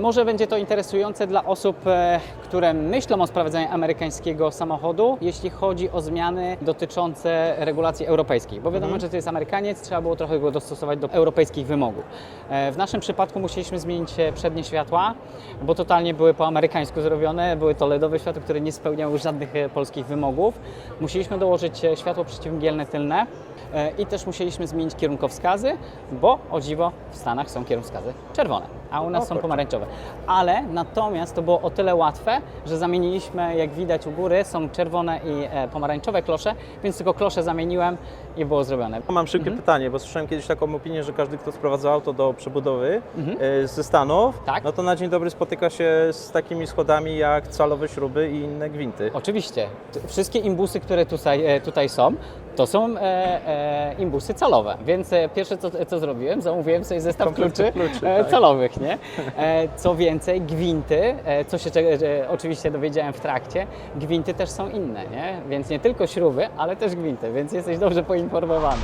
Może będzie to interesujące dla osób, e, które myślą o sprowadzeniu amerykańskiego samochodu, jeśli chodzi o zmiany dotyczące regulacji europejskich. Bo wiadomo, że to jest Amerykaniec, trzeba było trochę go dostosować do europejskich wymogów. E, W naszym przypadku musieliśmy zmienić przednie światła, bo totalnie były po amerykańsku zrobione. Były to LEDowe światła, które nie spełniały żadnych e, polskich wymogów. Musieliśmy dołożyć e, światło przeciwmgielne tylne i też musieliśmy zmienić kierunkowskazy, bo o dziwo w Stanach są kierunkowskazy czerwone, a u nas O są kurczę. pomarańczowe. Ale natomiast to było o tyle łatwe, że zamieniliśmy, jak widać u góry, są czerwone i e, pomarańczowe klosze, więc tylko klosze zamieniłem i było zrobione. Mam szybkie pytanie, bo słyszałem kiedyś taką opinię, że każdy, kto sprowadza auto do przebudowy e, ze Stanów, Tak. no to na dzień dobry spotyka się z takimi schodami jak calowe śruby i inne gwinty. Oczywiście. Wszystkie imbusy, które tutaj, e, tutaj są, to są e, e, imbusy calowe. Więc e, pierwsze, co, co zrobiłem, zamówiłem sobie zestaw Komplet kluczy, kluczy, e, tak. calowych. Nie? E, co więcej, gwinty, e, co się e, oczywiście dowiedziałem w trakcie, gwinty też są inne. Nie? Więc nie tylko śruby, ale też gwinty, więc jesteś dobrze poinformowany.